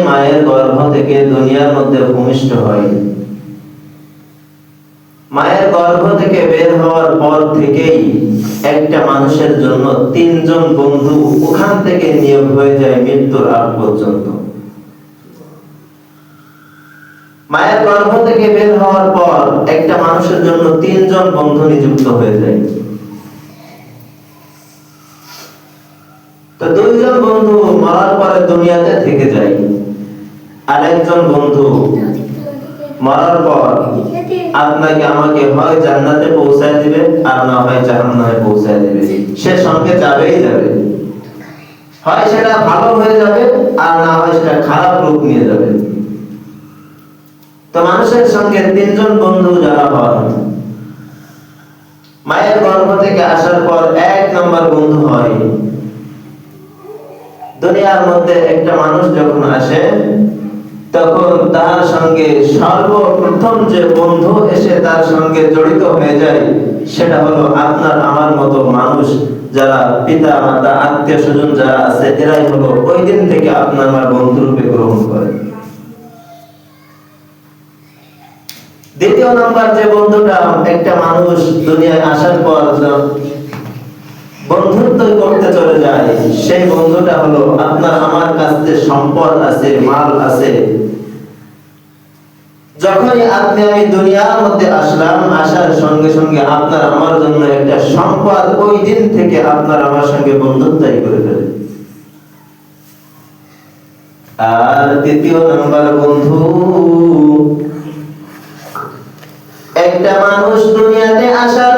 মায়ের গর্ভ থেকে দুনিয়ার মধ্যে ভূমিষ্ঠ হয়। মায়ের গর্ভ থেকে বের হওয়ার পর থেকেই একটা মানুষের জন্য তিনজন বন্ধু ওখান থেকে নিয়োগ হয়ে যায় মৃত্যুর আগ পর্যন্ত। মায়ের গর্ভ থেকে বের হওয়ার পর একটা মানুষের জন্য তিনজন বন্ধু নিযুক্ত হয়ে যায়। তো দুইজন বন্ধু মরার পরে দুনিয়াতে থেকে যায়। আরেকজন বন্ধু মরার পর আপনাকে আমাকে হয় জান্নাতে পৌঁছায় দিবে আর না হয় জাহান্নামে পৌঁছায় দিবে। সে সঙ্গে যাবেই যাবে। হয় সেটা ভালো হয়ে যাবে আর না হয় সেটা খারাপ রূপ নিয়ে যাবে। তো মানুষের সঙ্গে তিনজন বন্ধু যারা হন, মায়ের গর্ভ থেকে আসার পর এক নম্বর বন্ধু হয়। দুনিয়ার মধ্যে একটা মানুষ যখন আসে তখন তার সঙ্গে সর্বপ্রথম যে বন্ধু এসে তার সঙ্গে জড়িত হয়ে যায়, সেটা হলো আপনার আমার মতো মানুষ যারা পিতা, মাতা, আত্মীয় স্বজন যারা আছে, এরাই হলো ওই দিন থেকে আপনার আমার বন্ধু রূপে গ্রহণ করে দ্বিতীয় নাম্বার যে বন্ধুটা, একটা মানুষ দুনিয়ায় আসার পর বন্ধুত্ব করতে চলে যায়। সেই বন্ধুটা হলো আপনার, আমার কাছে সম্পদ আছে, মাল আছে। যখনই আপনি, আমি দুনিয়ার মধ্যে আসলাম, আসার সঙ্গে সঙ্গে আপনার আমার জন্য একটা সম্পদ ওই দিন থেকে আপনার আমার সঙ্গে বন্ধুত্বই করে ফেলে। আর তৃতীয় নাম্বার বন্ধু, একটা মানুষ দুনিয়াতে আসার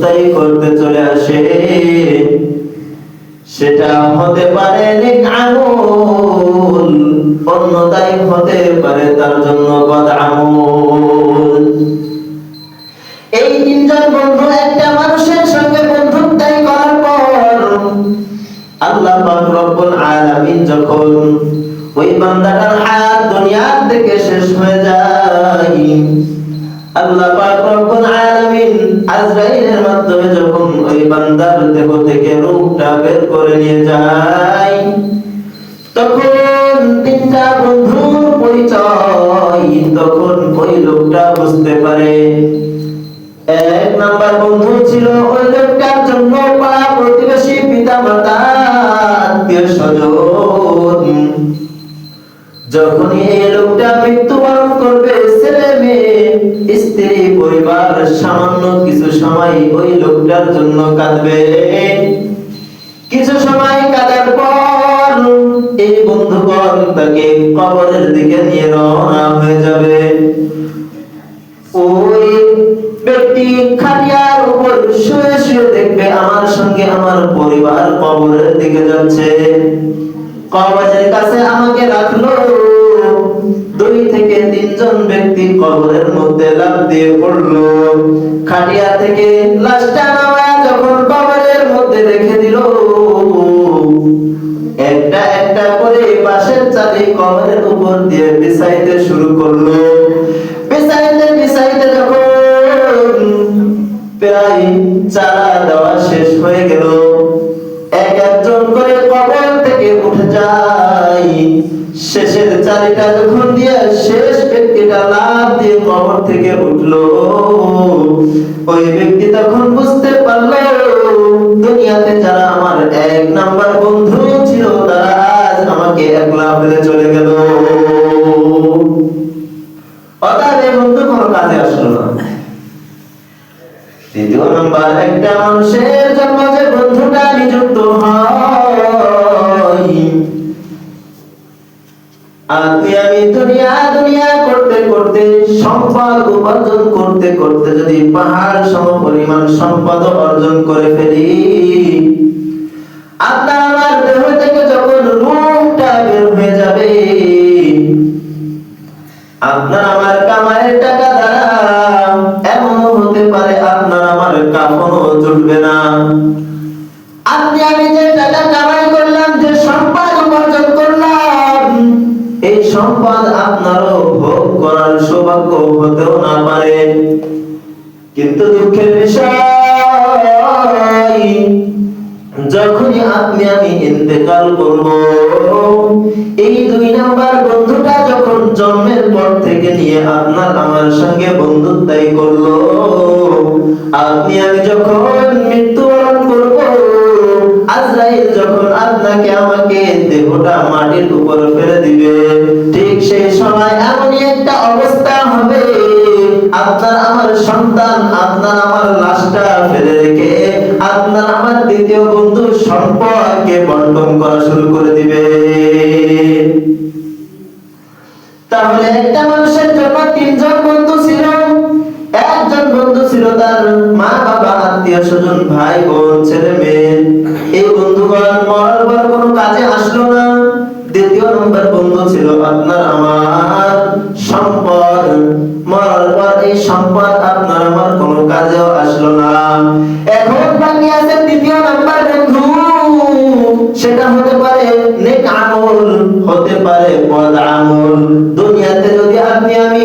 বন্ধুত্বই করতে চলে আসে। সেটা হতে পারে অন্যতাই হতে পারে তার জন্য বদ আমল। এই তিনজন বন্ধু একটা মানুষের সঙ্গে বন্ধুত্বই করার পর আল্লাহ পাক রব্বুল আলামিন যখন ওই বান্দাটার হায়াত দুনিয়ার থেকে শেষ হয়ে যায়, আল্লাহ পাক রব্বুল আলামিন আজরাইলের মাধ্যমে যখন ওই বান্দার দেহ থেকে রূহটা বের করে নিয়ে যায়, তখন তিনটা বন্ধুর পরিচয় তখন ওই লোকটা বুঝতে পারে। এক নাম্বার বন্ধু ছিল ওই লোকটার জন্য পাড়া প্রতিবেশী পিতা মাতা আত্মীয় স্বজন। যখনই এই লোকটা মৃত্যুবরণ সময় ওই লোকটার জন্য কাঁদবে। কিছু সময় কাঁদার পর এই বন্ধুগণ তাকে কবরের দিকে নিয়ে রওনা হয়ে যাবে। ওই ব্যক্তি খাটিয়ার উপর শুয়ে শুয়ে দেখবে আমার সঙ্গে আমার পরিবার কবরের দিকে যাচ্ছে। কবরের কাছে আমাকে রাখল। তিনজন ব্যক্তি কবরের মধ্যে লাফ দিয়ে পড়ল। খাটিয়া থেকে লাশটা নামায় যখন কবরের মধ্যে রেখে দিল, একটা একটা করে বাঁশের চালি কবরের উপর দিয়ে বিছাইতে শুরু করল। বিছাইতে বিছাইতে যখন প্রায় চারা দেওয়া শেষ হয়ে গেল শেষের চারিটা যখন দিয়ে শেষ ব্যক্তিটা লাভ দিয়ে কবর থেকে উঠল, ওই ব্যক্তি তখন বুঝতে পারল, দুনিয়াতে যারা আমার এক নাম্বার বন্ধু ছিল, তারা আজ আমাকে একলা ফেলে চলে গেল। অর্থাৎ এই বন্ধু কোনো কাজে আসলো না। দ্বিতীয় নম্বর, একটা মানুষের জন্ম যে বন্ধুটা নিযুক্ত হয় আপনি আমি দুনিয়া দুনিয়া করতে করতে, সম্পদ উপার্জন করতে করতে যদি পাহাড় সম পরিমাণ সম্পদ অর্জন করে ফেলি আপনার আমার দেহ থেকে যখন রূপটা বের হয়ে যাবে, আপনার আমার কামাইয়ের টাকা দ্বারা এমন হতে পারে আপনার আমার কাফনও জুটবে না। আপনি আমি যে টাকা কামাই করলাম, যে সম্পদ উপার্জন সম্পদ আপনারও ভোগ করার সৌভাগ্য হতেও না পারে। কিন্তু দুঃখের বিষয়, যখনই আপনি আমি ইন্তেকাল করব, এই দুই নাম্বার বন্ধুটা যখন জন্মের পর থেকে নিয়ে আপনার আমার সঙ্গে বন্ধুত্বাই আপনি আমি যখন মৃত্যুবরণ করব, আজরাইল যখন আপনাকে আমাকে দেহটা মাটির উপর ফেলে দিবে আপনার আমার সন্তান, আপনার আমার লাশটা ফেলে রেখে, আপনার আমার দ্বিতীয় বন্ধু সম্পর্কে বন্টন করা শুরু করে সম্পদ আপনার আমার কোনো কাজেও আসলো না। এখন বাকি আছে তৃতীয় নাম্বার বন্ধু। সেটা হতে পারে নেক আমল, হতে পারে বদ আমল। দুনিয়াতে যদি আপনি, আমি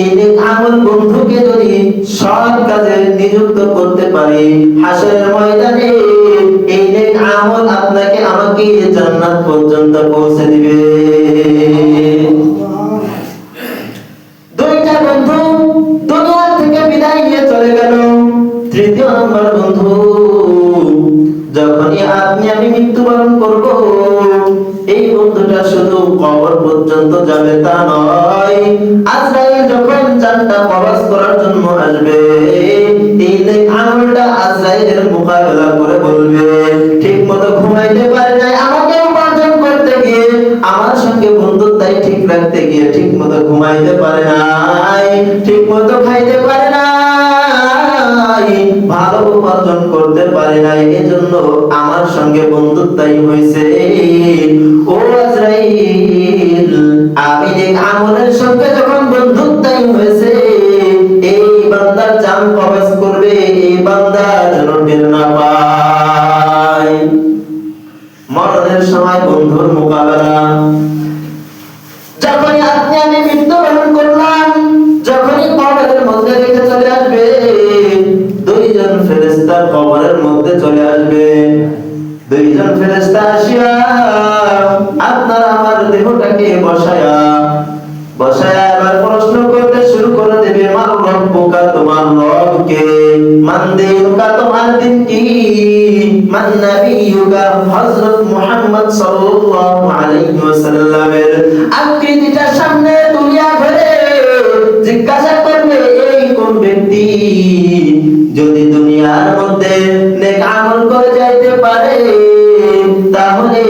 এই নেক আমল বন্ধুকে যদি সৎ কাজে নিযুক্ত করতে পারি, হাসরের ময়দানে এই নেক আমল আপনাকে আমাকে জান্নাত পর্যন্ত পৌঁছে দিবে। যখনই আপনি আমি মৃত্যুবরণ করব। এই বন্ধুটা শুধু কবর পর্যন্ত যাবে, তা নয়, আজরাইল যখন করার জন্য আসবে, এই আজরাইলের মোকাবেলা করে বলবে ঘুমাইতে পারে নাই, আমাকে উপার্জন করতে গিয়ে, আমার সঙ্গে বন্ধুত্বাই ঠিক রাখতে গিয়ে ঠিক মতো ঘুমাইতে পারে নাই, ঠিক মতো খাইতে পারে নাই। ভালো উপার্জন করতে পারে নাই জন্য আমার সঙ্গে বন্ধুত্বাই হয়েছে। ও আজরাইল, আমি যে আমলের সঙ্গে যখন বন্ধুত্বাই হয়েছে, এই বান্দার জান মান নাবিয়ুকা হযরত মুহাম্মদ সাল্লাল্লাহু আলাইহি ওয়াসাল্লামের আকৃতিটা সামনে তুলিয়া ধরে জিজ্ঞাসা করবে, এই কোন ব্যক্তি? যদি দুনিয়ার মধ্যে নেক আমল করে যাইতে পারে, তাহলে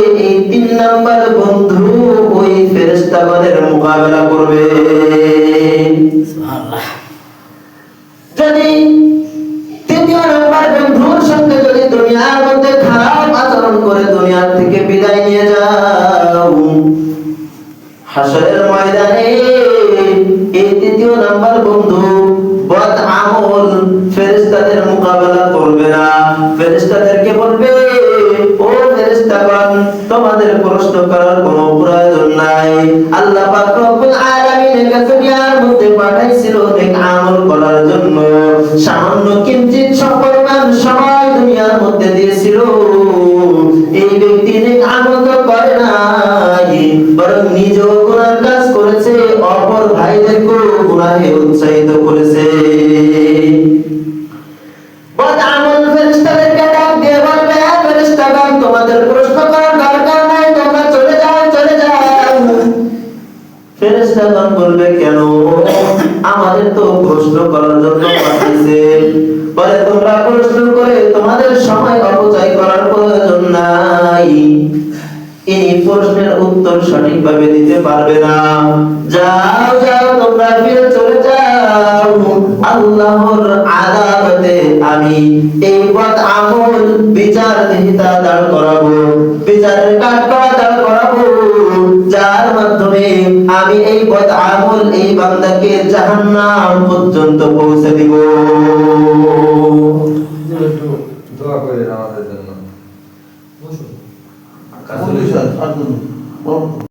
হাসরের ময়দানে এই তৃতীয় নাম্বার বন্ধু বদ আমল ফেরেশতাদের মোকাবেলা করবে না। ফেরেশতাদেরকে বলবে, ও ফেরেশতাগণ, তোমাদের প্রশ্ন করার কোনো প্রয়োজন নাই। আল্লাহ পাক রব্বুল আলামিন একে দুনিয়ার মধ্যে পাঠাইছিল নেক আমল করার জন্য। সামান্য কিঞ্চিত সপরিমাণ সময় দুনিয়ার মধ্যে দিয়েছিল। এই ব্যক্তি নেক আমল করে নাই, বরং নিজেও গুনাহে উৎসাহিত করেছে বদ আমল ফেরেশতাদেরকে ডাক দিয়ে বলবে "হ্যাঁ ফেরেশতাগণ, তোমাদের প্রশ্ন করার দরকার নাই তোমরা চলে যাও চলে যাও। ফেরেশতাগণ বলবে কেন? আমাদের তো প্রশ্ন করার জন্য পাঠিয়েছে বলে তোমরা প্রশ্ন করে তোমাদের সময় অপচয় করার প্রয়োজন নাই। ইনি প্রশ্নের উত্তর সঠিকভাবে দিতে পারবে না। যাও যাও, তোমরা ফিরে চলে যাও। আল্লাহর আদালতে আমি এই পথ আমল, বিচার দাঁড় করাবো, বিচারের কাঠ করা দাঁড় করাবো। যার মাধ্যমে আমি এই পথ আমল, এই বান্দাকে জাহান্নাম পর্যন্ত পৌঁছে দিব। দোয়া করে আমাদের জন্য বসুন। বসুন, আর